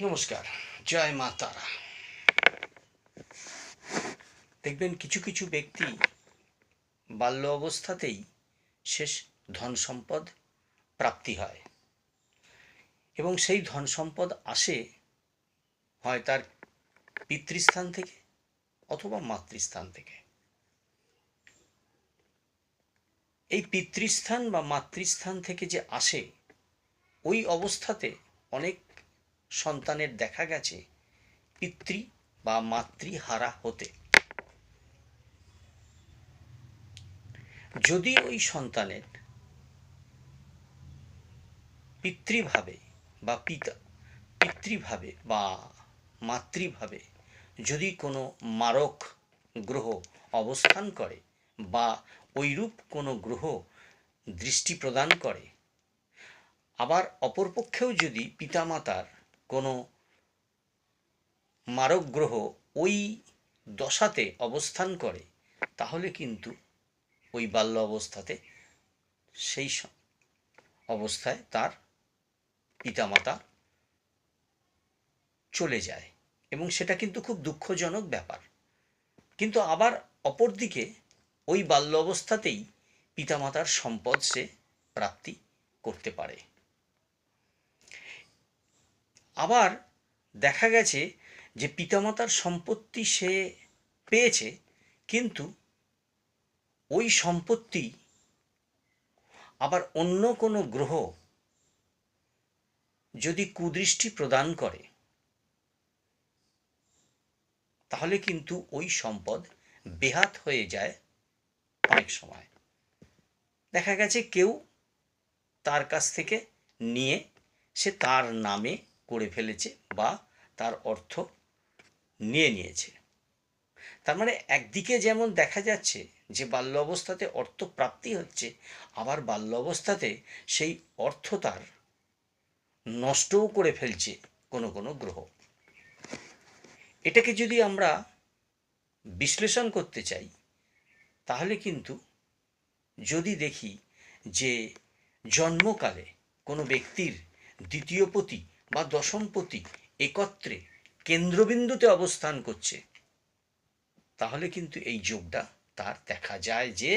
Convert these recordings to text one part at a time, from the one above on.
নমস্কার, জয় মা তারা। দেখবেন কিছু কিছু ব্যক্তি বাল্য অবস্থাতেই শেষ ধন সম্পদ প্রাপ্তি হয় এবং সেই ধন সম্পদ আসে হয় তার পিতৃস্থান থেকে অথবা মাতৃস্থান থেকে। এই পিতৃস্থান বা মাতৃস্থান থেকে যে আসে, ওই অবস্থাতে অনেক সন্তানের দেখা গেছে পিতৃ বা মাতৃহারা হতে। যদি ওই সন্তানের পিতৃভাবে বা পিতা, পিতৃভাবে বা মাতৃভাবে যদি কোনো মারক গ্রহ অবস্থান করে বা ওইরূপ কোনো গ্রহ দৃষ্টি প্রদান করে, আবার অপরপক্ষেও যদি পিতামাতার কোনো মারক গ্রহ ওই দশাতে অবস্থান করে, তাহলে কিন্তু ওই বাল্য অবস্থাতে সেই অবস্থায় তার পিতামাতা চলে যায়। এবং সেটা কিন্তু খুব দুঃখজনক ব্যাপার। কিন্তু আবার অপরদিকে ওই বাল্য অবস্থাতেই পিতামাতার সম্পদ সে প্রাপ্তি করতে পারে। আবার দেখা গেছে যে পিতামাতার সম্পত্তি সে পেয়েছে, কিন্তু ওই সম্পত্তি আবার অন্য কোনো গ্রহ যদি কুদৃষ্টি প্রদান করে, তাহলে কিন্তু ওই সম্পদ বেহাত হয়ে যায় অনেক সময়। দেখা গেছে কেউ তার কাছ থেকে নিয়ে সে তার নামে করে ফেলেছে বা তার অর্থ নিয়ে নিয়েছে। তার মানে একদিকে যেমন দেখা যাচ্ছে যে বাল্য অবস্থাতে অর্থ প্রাপ্তি হচ্ছে, আবার বাল্য অবস্থাতে সেই অর্থ তার নষ্টও করে ফেলছে কোনো কোনো গ্রহ। এটাকে যদি আমরা বিশ্লেষণ করতে চাই, তাহলে কিন্তু যদি দেখি যে জন্মকালে কোনো ব্যক্তির দ্বিতীয় পতি বা দশম পতি একত্রে কেন্দ্রবিন্দুতে অবস্থান করছে, তাহলে কিন্তু এই যোগটা তার দেখা যায় যে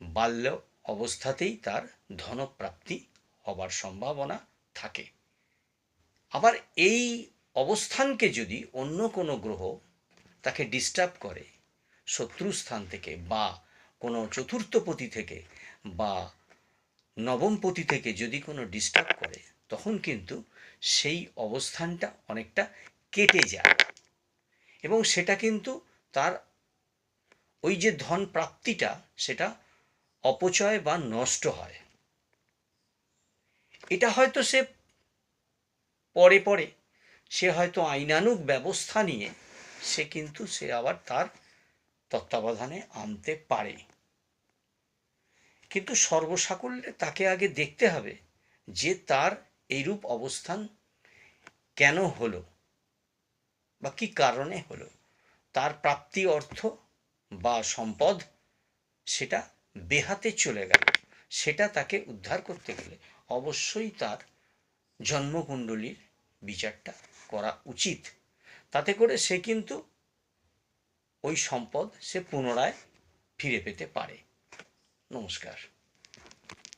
বাল্য অবস্থাতেই তার ধনপ্রাপ্তি হবার সম্ভাবনা থাকে। আবার এই অবস্থানকে যদি অন্য কোনো গ্রহ তাকে ডিস্টার্ব করে, শত্রুস্থান থেকে বা কোনো চতুর্থপতি থেকে বা নবমপতি থেকে যদি কোনো ডিস্টার্ব করে, তখন কিন্তু সেই অবস্থানটা অনেকটা কেটে যায়। এবং সেটা কিন্তু তার ওই যে ধন প্রাপ্তিটা, সেটা অপচয় বা নষ্ট হয়। এটা হয়তো সে পরে পরে, সে হয়তো আইনানুগ ব্যবস্থা নিয়ে, সে কিন্তু সে আবার তার তত্ত্বাবধানে আনতে পারে। কিন্তু সর্বসাকল্যে তাকে আগে দেখতে হবে যে তার এইরূপ অবস্থান কেন হলো? বা কি কারণে হলো? তার প্রাপ্তি অর্থ বা সম্পদ সেটা বেহাতে চলে গেল। সেটা তাকে উদ্ধার করতে গেলে অবশ্যই তার জন্মকুণ্ডলীর বিচারটা করা উচিত। তাতে করে সে কিন্তু ওই সম্পদ সে পুনরায় ফিরে পেতে পারে। নমস্কার।